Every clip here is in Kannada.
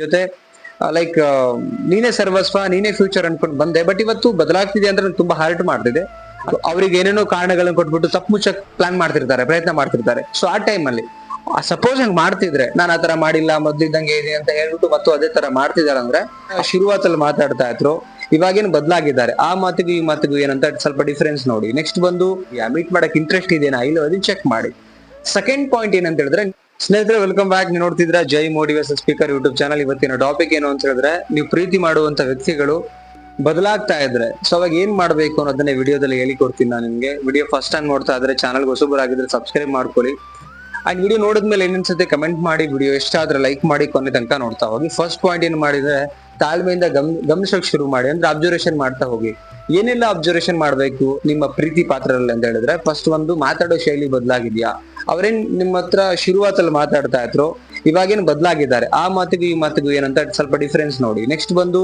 ಜೊತೆ ಲೈಕ್ ನೀನೇ ಸರ್ವಸ್ವ, ನೀನೇ ಫ್ಯೂಚರ್ ಅನ್ಕೊಂಡು ಬಂದೆ. ಬಟ್ ಇವತ್ತು ಬದಲಾಗ್ತಿದೆ ಅಂದ್ರೆ ತುಂಬಾ ಹರ್ಟ್ ಮಾಡ್ತಿದೆ. ಅವ್ರಿಗೆ ಏನೇನೋ ಕಾರಣಗಳನ್ನ ಕೊಟ್ಬಿಟ್ಟು ತಪ್ಪು ಮುಚ್ಚಕ್ ಪ್ಲಾನ್ ಮಾಡ್ತಿರ್ತಾರೆ, ಪ್ರಯತ್ನ ಮಾಡ್ತಿರ್ತಾರೆ. ಸೊ ಆ ಟೈಮ್ ಅಲ್ಲಿ ಸಪೋಸ್ ಹಂಗ್ ಮಾಡ್ತಿದ್ರೆ, ನಾನು ಆತರ ಮಾಡಿಲ್ಲ ಮೊದ್ಲಿದ್ದಂಗೆ ಇದೆ ಅಂತ ಹೇಳ್ಬಿಟ್ಟು ಮತ್ತು ಅದೇ ತರ ಮಾಡ್ತಿದಾರೆ ಅಂದ್ರೆ, ಶುರುವಾತಲ್ಲಿ ಮಾತಾಡ್ತಾ ಇದ್ರು, ಇವಾಗೇನು ಬದಲಾಗಿದ್ದಾರೆ. ಆ ಮಾತಿಗೂ ಈ ಮಾತಿಗೂ ಏನಂತ ಸ್ವಲ್ಪ ಡಿಫರೆನ್ಸ್ ನೋಡಿ. ನೆಕ್ಸ್ಟ್ ಬಂದು ಮೀಟ್ ಮಾಡಕ್ ಇಂಟ್ರೆಸ್ಟ್ ಇದೆಯಾ ಇಲ್ಲ ಅದನ್ನ ಚೆಕ್ ಮಾಡಿ. ಸೆಕೆಂಡ್ ಪಾಯಿಂಟ್ ಏನಂತ ಹೇಳಿದ್ರೆ ಸ್ನೇಹಿತರೆ ವೆಲ್ಕಮ್ ಬ್ಯಾಕ್ ನೀವು ನೋಡ್ತಿದ್ರೆ Jai motivation speaker YouTube channel ಇವತ್ತಿನ ಟಾಪಿಕ್ ಏನು ಅಂತ ಹೇಳಿದ್ರೆ, ನೀವು ಪ್ರೀತಿ ಮಾಡುವಂತ ವ್ಯಕ್ತಿಗಳು ಬದಲಾಗ್ತಾ ಇದ್ರೆ. ಸೊ ಅವಾಗ ಏನ್ ಮಾಡ್ಬೇಕು ಅನ್ನೋದನ್ನ ವಿಡಿಯೋದಲ್ಲಿ ಹೇಳಿಕೊಡ್ತೀನಿ ನಾನು ನಿಮ್ಗೆ. ವಿಡಿಯೋ ಫಸ್ಟ್ ಟೈಮ್ ನೋಡ್ತಾ ಇದ್ರೆ ಚಾನಲ್ ಹೊಸಬರಾಗಿದ್ರೆ ಸಬ್ಸ್ಕ್ರೈಬ್ ಮಾಡ್ಕೊಳ್ಳಿ. ಅಂಡ್ ವಿಡಿಯೋ ನೋಡಿದ್ಮೇಲೆ ಏನನ್ಸುತ್ತೆ ಕಮೆಂಟ್ ಮಾಡಿ ವಿಡಿಯೋ ಇಷ್ಟ ಆದ್ರೆ ಲೈಕ್ ಮಾಡಿ, ಕೊನೆ ತನಕ ನೋಡ್ತಾ ಹೋಗಿ. ಫಸ್ಟ್ ಪಾಯಿಂಟ್ ಏನು ಮಾಡಿದ್ರೆ, ತಾಳ್ಮೆಯಿಂದ ಗಮ್, ಗಮನಿಸೋಕೆ ಶುರು ಮಾಡಿ. ಅಂದ್ರೆ ಅಬ್ಸರ್ವೇಷನ್ ಮಾಡ್ತಾ ಹೋಗಿ. ಏನೆಲ್ಲ ಅಬ್ಸರ್ವೇಷನ್ ಮಾಡ್ಬೇಕು ನಿಮ್ಮ ಪ್ರೀತಿ ಪಾತ್ರರಲ್ಲಿ ಅಂತ ಹೇಳಿದ್ರೆ ಫಸ್ಟ್ ಒಂದು ಮಾತಾಡೋ ಶೈಲಿ ಬದಲಾಗಿದ್ಯಾ? ಅವ್ರೇನ್ ನಿಮ್ಮ ಹತ್ರ ಶುರುವಾತಲ್ಲಿ ಮಾತಾಡ್ತಾ ಇದ್ರು, ಇವಾಗೇನು ಬದಲಾಗಿದ್ದಾರೆ? ಆ ಮಾತಿಗೂ ಈ ಮಾತಿಗೂ ಏನಂತ ಸ್ವಲ್ಪ ಡಿಫರೆನ್ಸ್ ನೋಡಿ. ನೆಕ್ಸ್ಟ್ ಬಂದು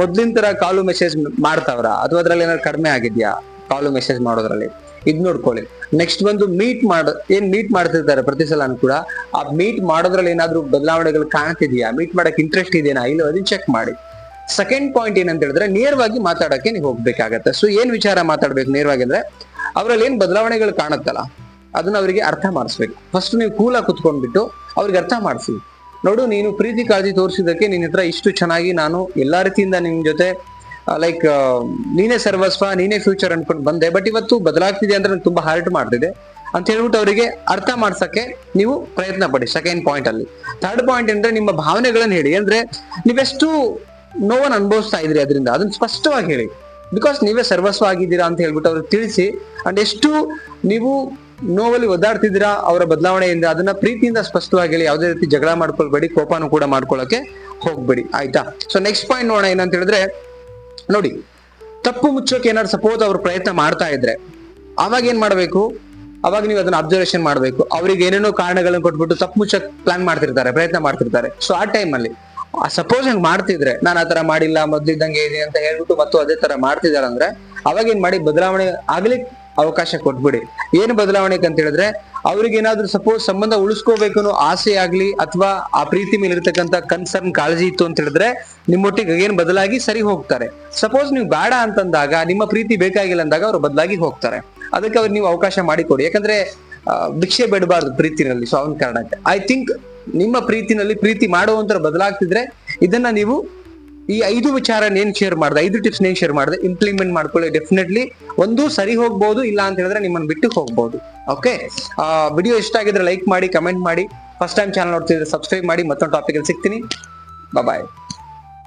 ಮೊದ್ಲಿನ ತರ ಕಾಲು ಮೆಸೇಜ್ ಮಾಡ್ತಾವ್ರ? ಅಥವಾ ಅದ್ರಲ್ಲಿ ಏನಾದ್ರು ಕಡಿಮೆ ಆಗಿದ್ಯಾ? ಕಾಲು ಮೆಸೇಜ್ ಮಾಡೋದ್ರಲ್ಲಿ? ಇದ್ ನೋಡ್ಕೊಳ್ಳಿ. ನೆಕ್ಸ್ಟ್ ಬಂದು ಮೀಟ್ ಮಾಡ, ಏನ್ ಮೀಟ್ ಮಾಡ್ತಿರ್ತಾರೆ ಪ್ರತಿ ಸಲನು ಕೂಡ, ಆ ಮೀಟ್ ಮಾಡೋದ್ರಲ್ಲಿ ಏನಾದ್ರೂ ಬದಲಾವಣೆಗಳು ಕಾಣ್ತಿದ್ಯಾ? ಮೀಟ್ ಮಾಡಕ್ ಇಂಟ್ರೆಸ್ಟ್ ಇದೆಯಾ ಇಲ್ಲ ಅದನ್ನ ಚೆಕ್ ಮಾಡಿ. ಸೆಕೆಂಡ್ ಪಾಯಿಂಟ್ ಏನಂತ ಹೇಳಿದ್ರೆ, ನೇರವಾಗಿ ಮಾತಾಡಕ್ಕೆ ನೀವು ಹೋಗ್ಬೇಕಾಗತ್ತೆ. ಸೊ ಏನ್ ವಿಚಾರ ಮಾತಾಡ್ಬೇಕು ನೇರವಾಗಿ ಅಂದ್ರೆ, ಅವರಲ್ಲಿ ಏನ್ ಬದಲಾವಣೆಗಳು ಕಾಣುತ್ತಲ್ಲ, ಅದನ್ನ ಅವರಿಗೆ ಅರ್ಥ ಮಾಡಿಸ್ಬೇಕು. ಫಸ್ಟ್ ನೀವು ಕೂಲಾಗಿ ಕುತ್ಕೊಂಡ್ಬಿಟ್ಟು ಅವ್ರಿಗೆ ಅರ್ಥ ಮಾಡಿಸಿ. ನೋಡು, ನೀನು ಪ್ರೀತಿ ಕಾಳಜಿ ತೋರಿಸಿದಕ್ಕೆ ನಿನ್ನ ಹತ್ರ ಇಷ್ಟು ಚೆನ್ನಾಗಿ ನಾನು ಎಲ್ಲಾ ರೀತಿಯಿಂದ ನಿಮ್ ಜೊತೆ ಲೈಕ್ ನೀನೇ ಸರ್ವಸ್ವ, ನೀನೇ ಫ್ಯೂಚರ್ ಅನ್ಕೊಂಡು ಬಂದೆ. ಬಟ್ ಇವತ್ತು ಬದಲಾಗ್ತಿದೆ ಅಂದ್ರೆ ತುಂಬಾ ಹರ್ಟ್ ಮಾಡ್ತಿದೆ ಅಂತ ಹೇಳ್ಬಿಟ್ಟು ಅವರಿಗೆ ಅರ್ಥ ಮಾಡ್ಸಕ್ಕೆ ನೀವು ಪ್ರಯತ್ನ ಪಡಿ ಸೆಕೆಂಡ್ ಪಾಯಿಂಟ್ ಅಲ್ಲಿ. ಥರ್ಡ್ ಪಾಯಿಂಟ್ ಅಂದ್ರೆ ನಿಮ್ಮ ಭಾವನೆಗಳನ್ನ ಹೇಳಿ. ಅಂದ್ರೆ, ನೀವೆಷ್ಟು ನೋವನ್ನು ಅನುಭವಿಸ್ತಾ ಇದ್ರಿ ಅದರಿಂದ. ಅದನ್ನ ಸ್ಪಷ್ಟವಾಗಿ ಹೇಳಿ. ಬಿಕಾಸ್ ನೀವೇ ಸರ್ವಸ್ವ ಆಗಿದ್ದೀರಾ ಅಂತ ಹೇಳ್ಬಿಟ್ಟು ಅವ್ರಿಗೆ ತಿಳಿಸಿ ಅಂಡ್ ಎಷ್ಟು ನೀವು ನೋವಲ್ಲಿ ಒದ್ದಾಡ್ತಿದ್ದೀರಾ ಅವರ ಬದಲಾವಣೆಯಿಂದ ಅದನ್ನ ಪ್ರೀತಿಯಿಂದ ಸ್ಪಷ್ಟವಾಗಿ ಹೇಳಿ, ಯಾವುದೇ ರೀತಿ ಜಗಳ ಮಾಡ್ಕೊಳ್ಬೇಡಿ, ಕೋಪನೂ ಕೂಡ ಮಾಡ್ಕೊಳ್ಳೋಕೆ ಹೋಗ್ಬೇಡಿ. ಆಯ್ತಾ? ಸೊ ನೆಕ್ಸ್ಟ್ ಪಾಯಿಂಟ್ ನೋಡೋಣ ಏನಂತ ಹೇಳಿದ್ರೆ, ನೋಡಿ, ತಪ್ಪು ಮುಚ್ಚೋಕೆ ಏನಾದ್ರು ಸಪೋಸ್ ಅವ್ರು ಪ್ರಯತ್ನ ಮಾಡ್ತಾ ಇದ್ರೆ ಅವಾಗ ಏನ್ ಮಾಡ್ಬೇಕು? ಅವಾಗ ನೀವು ಅದನ್ನ ಅಬ್ಸರ್ವೇಷನ್ ಮಾಡ್ಬೇಕು. ಅವ್ರಿಗೆ ಏನೇನೋ ಕಾರಣಗಳನ್ನ ಕೊಟ್ಬಿಟ್ಟು ತಪ್ಪು ಮುಚ್ಚಕ್ ಪ್ಲಾನ್ ಮಾಡ್ತಿರ್ತಾರೆ, ಪ್ರಯತ್ನ ಮಾಡ್ತಿರ್ತಾರೆ. ಸೊ ಆ ಟೈಮಲ್ಲಿ ಸಪೋಸ್ ಹಂಗ್ ಮಾಡ್ತಿದ್ರೆ, ನಾನು ಆತರ ಮಾಡಿಲ್ಲ, ಮೊದ್ಲಿದ್ದಂಗೆ ಇದೆ ಅಂತ ಹೇಳ್ಬಿಟ್ಟು ಮತ್ತು ಅದೇ ತರ ಮಾಡ್ತಿದಾರಂದ್ರೆ, ಅವಾಗ ಏನ್ ಮಾಡಿ ಬದಲಾವಣೆ ಆಗ್ಲಿಕ್ಕೆ ಅವಕಾಶ ಕೊಟ್ಬಿಡಿ. ಏನು ಬದಲಾವಣೆ ಅಂತ ಹೇಳಿದ್ರೆ, ಅವ್ರಿಗೆ ಏನಾದ್ರು ಸಪೋಸ್ ಸಂಬಂಧ ಉಳಿಸ್ಕೋಬೇಕು ಅನ್ನೋ ಆಸೆ ಆಗ್ಲಿ ಅಥವಾ ಆ ಪ್ರೀತಿ ಮೇಲೆ ಇರ್ತಕ್ಕಂಥ ಕನ್ಸರ್ನ್ ಕಾಳಜಿ ಇತ್ತು ಅಂತ ಹೇಳಿದ್ರೆ ನಿಮ್ಮೊಟ್ಟಿಗೆ ಏನ್ ಬದಲಾಗಿ ಸರಿ ಹೋಗ್ತಾರೆ. ಸಪೋಸ್ ನೀವು ಬೇಡ ಅಂತಂದಾಗ, ನಿಮ್ಮ ಪ್ರೀತಿ ಬೇಕಾಗಿಲ್ಲ ಅಂದಾಗ ಅವ್ರು ಬದಲಾಗಿ ಹೋಗ್ತಾರೆ. ಅದಕ್ಕೆ ಅವ್ರಿಗೆ ನೀವು ಅವಕಾಶ ಮಾಡಿಕೊಡಿ. ಯಾಕಂದ್ರೆ ಭಿಕ್ಷೆ ಬೇಡಬಾರ್ದು ಪ್ರೀತಿನಲ್ಲಿ, ಸೊ ಅವನ ಕಾರಣಕ್ಕೆ. ಐ ಥಿಂಕ್ ನಿಮ್ಮ ಪ್ರೀತಿನಲ್ಲಿ ಪ್ರೀತಿ ಮಾಡುವಂತರ ಬದಲಾಗ್ತಿದ್ರೆ ಇದನ್ನ ನೀವು ಈ ಐದು ವಿಚಾರ ಏನ್ ಶೇರ್ ಮಾಡಿದೆ? ಐದು ಟಿಪ್ಸ್ ಏನ್ ಶೇರ್ ಮಾಡಿದೆ? ಇಂಪ್ಲಿಮೆಂಟ್ ಮಾಡ್ಕೊಳ್ಳಿ ಡೆಫಿನೆಟ್ಲಿ ಒಂದು ಸರಿ ಹೋಗ್ಬೋದು, ಇಲ್ಲ ಅಂತ ಹೇಳಿದ್ರೆ ನಿಮ್ಮನ್ನ ಬಿಟ್ಟು ಹೋಗ್ಬೋದು. ಓಕೆ ಆ ವಿಡಿಯೋ ಇಷ್ಟ ಆಗಿದ್ರೆ ಲೈಕ್ ಮಾಡಿ ಕಮೆಂಟ್ ಮಾಡಿ. ಫಸ್ಟ್ ಟೈಮ್ ಚಾನಲ್ ನೋಡ್ತಿದ್ರೆ ಸಬ್ಸ್ಕ್ರೈಬ್ ಮಾಡಿ. ಮತ್ತೊಂದು ಟಾಪಿಕ್ ಅಲ್ಲಿ ಸಿಗ್ತೀನಿ. ಬಾಯ್